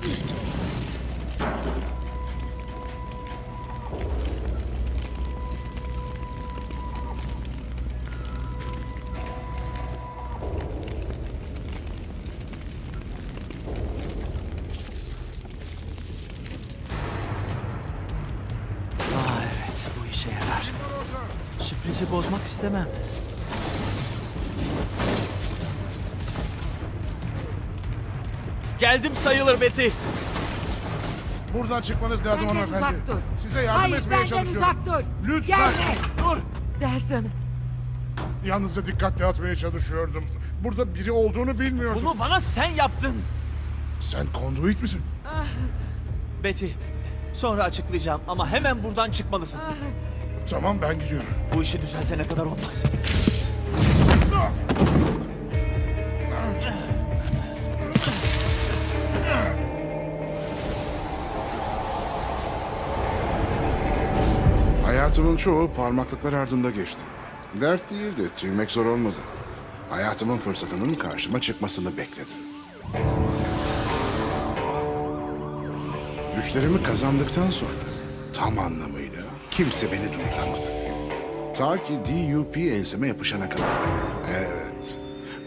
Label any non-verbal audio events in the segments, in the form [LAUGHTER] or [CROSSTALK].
Aa, evet, bu işe yarar. Sürprizi bozmak istemem. Geldim sayılır Betty. Buradan çıkmanız lazım Benden hanımefendi. uzak dur. Size yardım Hayır etmeye benden çalışıyorum. uzak dur. Lütfen. Gelme. Dur. Dersin. Yalnızca dikkat dağıtmaya çalışıyordum. Burada biri olduğunu bilmiyordum. Bunu bana sen yaptın. Sen konduit misin? Betty. Sonra açıklayacağım ama hemen buradan çıkmalısın. Tamam ben gidiyorum. Bu işi düzeltene kadar olmaz. Hayatımın çoğu parmaklıklar ardında geçti. Dert değildi, tüymek zor olmadı. Hayatımın fırsatının karşıma çıkmasını bekledim. Güçlerimi kazandıktan sonra tam anlamıyla kimse beni durduramadı. Ta ki DUP enseme yapışana kadar. Evet,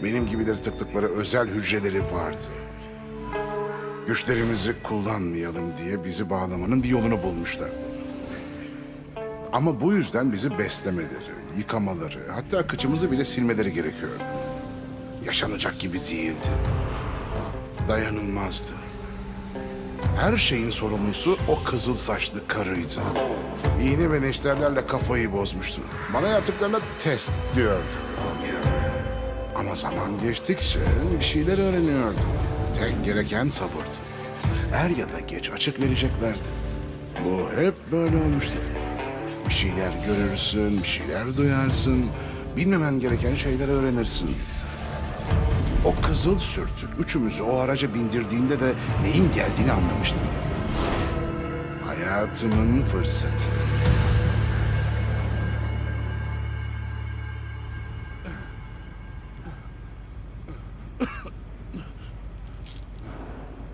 benim gibileri tıktıkları özel hücreleri vardı. Güçlerimizi kullanmayalım diye bizi bağlamanın bir yolunu bulmuşlar. Ama bu yüzden bizi beslemeleri, yıkamaları, hatta kıçımızı bile silmeleri gerekiyordu. Yaşanacak gibi değildi. Dayanılmazdı. Her şeyin sorumlusu o kızıl saçlı karıydı. İğne ve neşterlerle kafayı bozmuştu. Bana yaptıklarına test diyordu. Ama zaman geçtikçe bir şeyler öğreniyordum. Tek gereken sabırdı. Er ya da geç açık vereceklerdi. Bu hep böyle olmuştur. Bir şeyler görürsün, bir şeyler duyarsın. Bilmemen gereken şeyler öğrenirsin. O kızıl sürtük üçümüzü o araca bindirdiğinde de neyin geldiğini anlamıştım. Hayatımın fırsatı.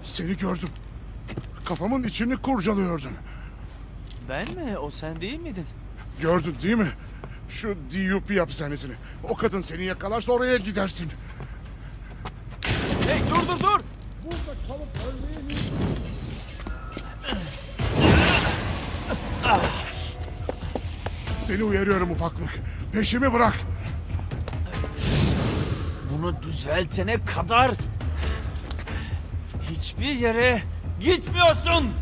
Seni gördüm. Kafamın içini kurcalıyordun. Ben mi? O sen değil miydin? Gördün değil mi? Şu DUP hapishanesini. O kadın seni yakalarsa oraya gidersin. Hey dur dur dur. Seni uyarıyorum ufaklık. Peşimi bırak. Bunu düzeltene kadar hiçbir yere gitmiyorsun.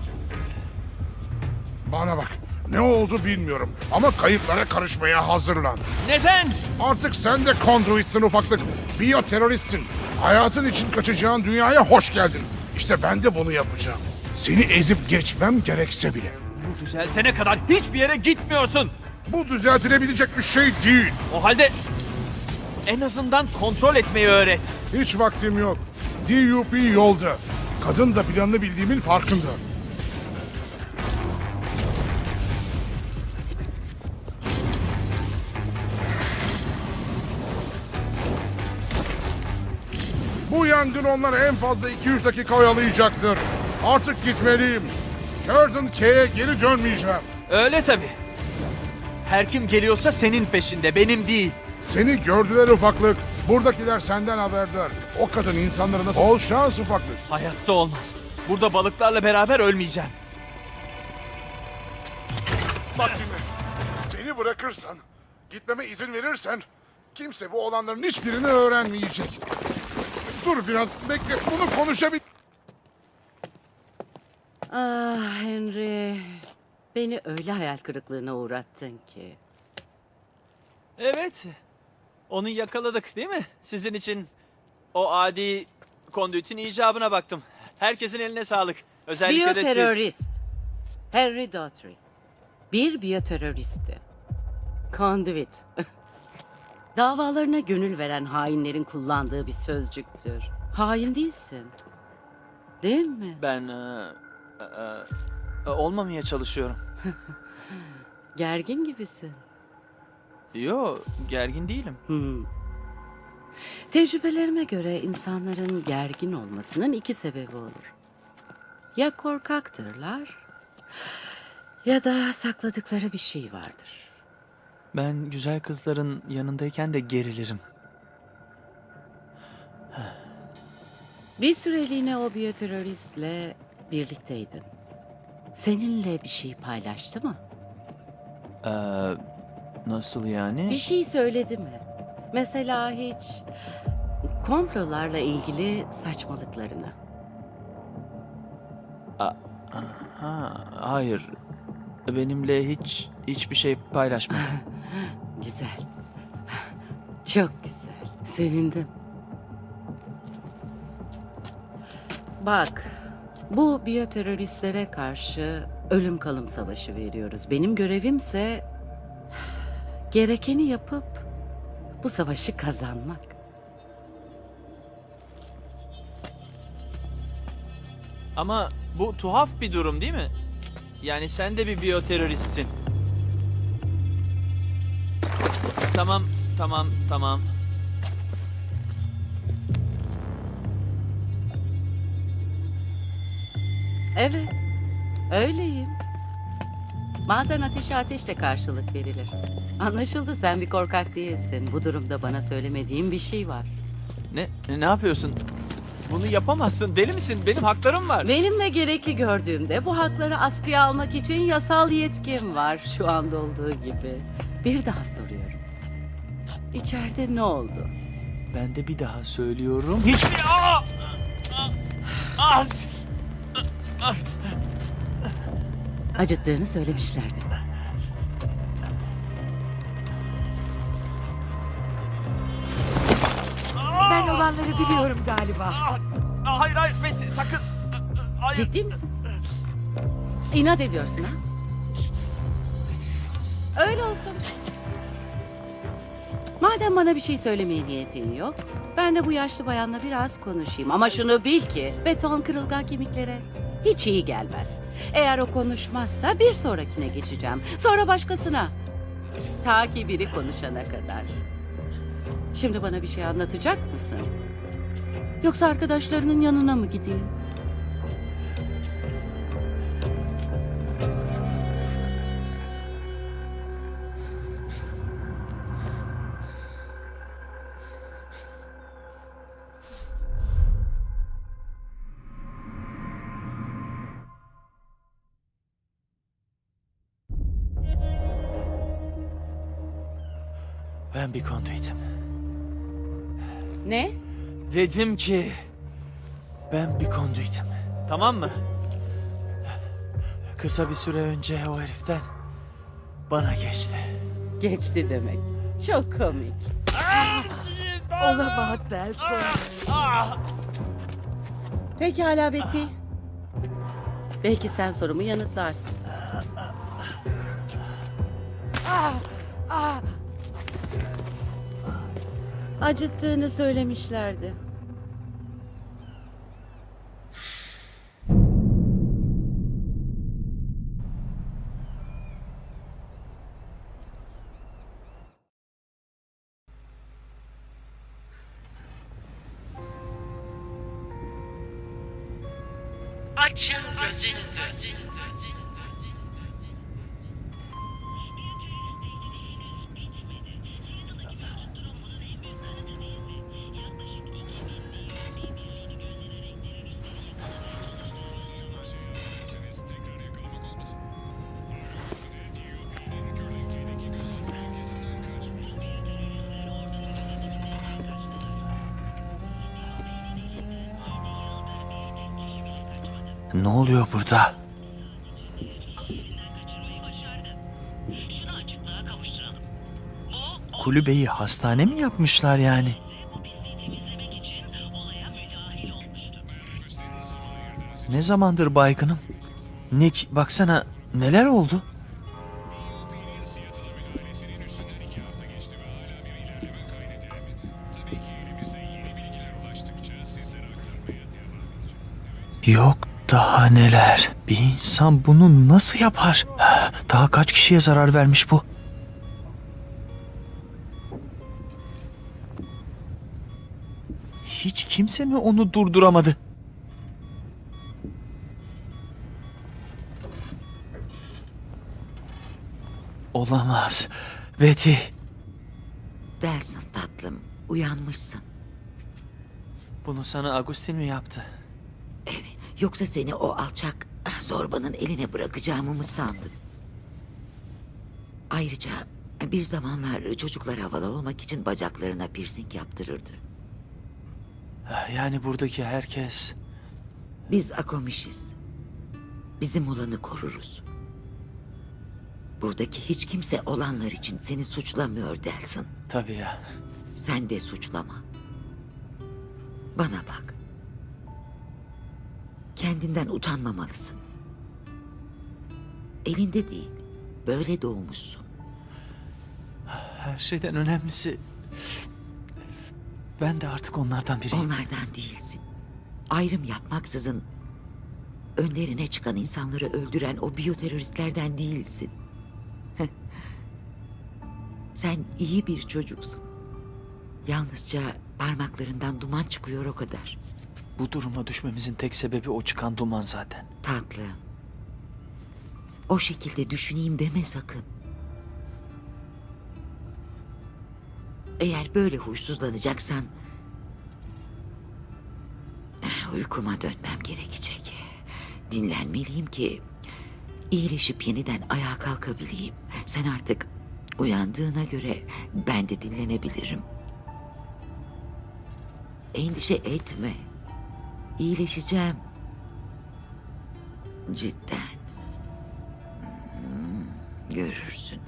Bana bak. Ne oldu bilmiyorum ama kayıplara karışmaya hazırlan. Neden? Artık sen de konduitsin ufaklık. Biyoteröristsin. Hayatın için kaçacağın dünyaya hoş geldin. İşte ben de bunu yapacağım. Seni ezip geçmem gerekse bile. Bu düzeltene kadar hiçbir yere gitmiyorsun. Bu düzeltilebilecek bir şey değil. O halde en azından kontrol etmeyi öğret. Hiç vaktim yok. DUP yolda. Kadın da planını bildiğimin farkında. Bu yangın onları en fazla 2-3 dakika oyalayacaktır. Artık gitmeliyim. Curtin K'ye geri dönmeyeceğim. Öyle tabii. Her kim geliyorsa senin peşinde, benim değil. Seni gördüler ufaklık. Buradakiler senden haberdar. O kadın insanlara nasıl... Bol şans ufaklık. Hayatta olmaz. Burada balıklarla beraber ölmeyeceğim. Bak dinle. Beni bırakırsan, gitmeme izin verirsen kimse bu olanların hiçbirini öğrenmeyecek. Dur biraz bekle bunu konuşabil... Ah Henry. Beni öyle hayal kırıklığına uğrattın ki. Evet. Onu yakaladık değil mi? Sizin için o adi kondütün icabına baktım. Herkesin eline sağlık. Özellikle de siz. Biyoterörist. Henry Daughtry. Bir biyoteröristi. Conduit. [LAUGHS] Davalarına gönül veren hainlerin kullandığı bir sözcüktür. Hain değilsin. Değil mi? Ben e, e, e, olmamaya çalışıyorum. [LAUGHS] Gergin gibisin. Yo, gergin değilim. Tecrübelerime göre insanların gergin olmasının iki sebebi olur. Ya korkaktırlar ya da sakladıkları bir şey vardır. Ben güzel kızların yanındayken de gerilirim. Bir süreliğine o biyoteröristle birlikteydin. Seninle bir şey paylaştı mı? Ee, nasıl yani? Bir şey söyledi mi? Mesela hiç komplolarla ilgili saçmalıklarını. Ha, hayır. Benimle hiç hiçbir şey paylaşmadı. [LAUGHS] Güzel. Çok güzel. Sevindim. Bak, bu biyoteröristlere karşı ölüm kalım savaşı veriyoruz. Benim görevimse gerekeni yapıp bu savaşı kazanmak. Ama bu tuhaf bir durum değil mi? Yani sen de bir biyoteröristsin. Tamam, tamam, tamam. Evet, öyleyim. Bazen ateşe ateşle karşılık verilir. Anlaşıldı sen bir korkak değilsin. Bu durumda bana söylemediğin bir şey var. Ne ne yapıyorsun? Bunu yapamazsın. Deli misin? Benim haklarım var. Benim de gerekli gördüğümde bu hakları askıya almak için yasal yetkim var şu anda olduğu gibi. Bir daha soruyorum. İçeride ne oldu? Ben de bir daha söylüyorum. Hiçbir... Aa! Aa! Aa! Acıttığını söylemişlerdi. Ben olanları biliyorum galiba. Hayır hayır Betsy sakın. Hayır. Ciddi misin? İnat ediyorsun ha? Öyle olsun. Madem bana bir şey söylemeye niyetin yok, ben de bu yaşlı bayanla biraz konuşayım. Ama şunu bil ki beton kırılgan kemiklere hiç iyi gelmez. Eğer o konuşmazsa bir sonrakine geçeceğim. Sonra başkasına. Ta ki biri konuşana kadar. Şimdi bana bir şey anlatacak mısın? Yoksa arkadaşlarının yanına mı gideyim? Ben bir konduitim. Ne? Dedim ki ben bir konduitim. Tamam mı? Kısa bir süre önce o heriften bana geçti. Geçti demek. Çok komik. Olamaz Nelson. Pekala Betty. Belki sen sorumu yanıtlarsın. Acıttığını söylemişlerdi. Açın gözünüzü. Ne oluyor burada? Kulübeyi hastane mi yapmışlar yani? Ne zamandır baygınım? Nick baksana neler oldu? Yok daha neler. Bir insan bunu nasıl yapar? Daha kaç kişiye zarar vermiş bu? Hiç kimse mi onu durduramadı? Olamaz. Betty. Delsin tatlım, uyanmışsın. Bunu sana Agustin mi yaptı? Evet, yoksa seni o alçak zorbanın eline bırakacağımı mı sandın? Ayrıca bir zamanlar çocuklar havalı olmak için bacaklarına piercing yaptırırdı. Yani buradaki herkes... Biz Akomişiz. Bizim olanı koruruz. Buradaki hiç kimse olanlar için seni suçlamıyor Delsin. Tabii ya. Sen de suçlama. Bana bak. Kendinden utanmamalısın. Elinde değil. Böyle doğmuşsun. Her şeyden önemlisi... Ben de artık onlardan biriyim. Onlardan değilsin. Ayrım yapmaksızın önlerine çıkan insanları öldüren o biyoteröristlerden değilsin. Sen iyi bir çocuksun. Yalnızca parmaklarından duman çıkıyor o kadar. Bu duruma düşmemizin tek sebebi o çıkan duman zaten. Tatlım. O şekilde düşüneyim deme sakın. Eğer böyle huysuzlanacaksan... eh, Uykuma dönmem gerekecek. Dinlenmeliyim ki... iyileşip yeniden ayağa kalkabileyim. Sen artık uyandığına göre ben de dinlenebilirim. Endişe etme. İyileşeceğim. Cidden. Hmm, Görürsün.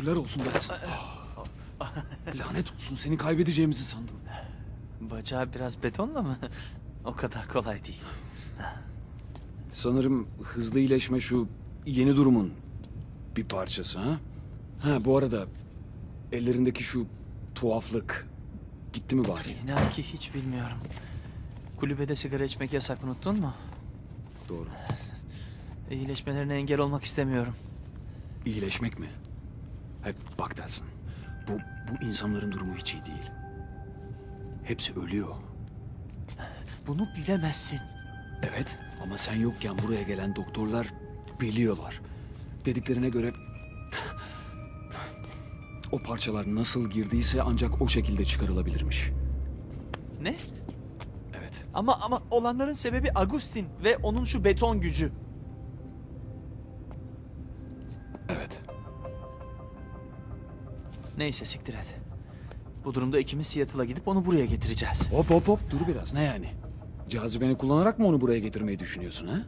Şükürler olsun dersin. Lanet olsun seni kaybedeceğimizi sandım. Bacağı biraz betonla mı? o kadar kolay değil. Sanırım hızlı iyileşme şu yeni durumun bir parçası ha? Ha bu arada ellerindeki şu tuhaflık gitti mi bari? İnan ki hiç bilmiyorum. Kulübede sigara içmek yasak unuttun mu? Doğru. İyileşmelerine engel olmak istemiyorum. İyileşmek mi? Hep bak dersin. Bu, bu insanların durumu hiç iyi değil. Hepsi ölüyor. Bunu bilemezsin. Evet ama sen yokken buraya gelen doktorlar biliyorlar. Dediklerine göre o parçalar nasıl girdiyse ancak o şekilde çıkarılabilirmiş. Ne? Evet. Ama ama olanların sebebi Agustin ve onun şu beton gücü. Neyse siktir et. Bu durumda ikimiz Seattle'a gidip onu buraya getireceğiz. Hop hop hop dur biraz ne yani? Cazibeni kullanarak mı onu buraya getirmeyi düşünüyorsun ha?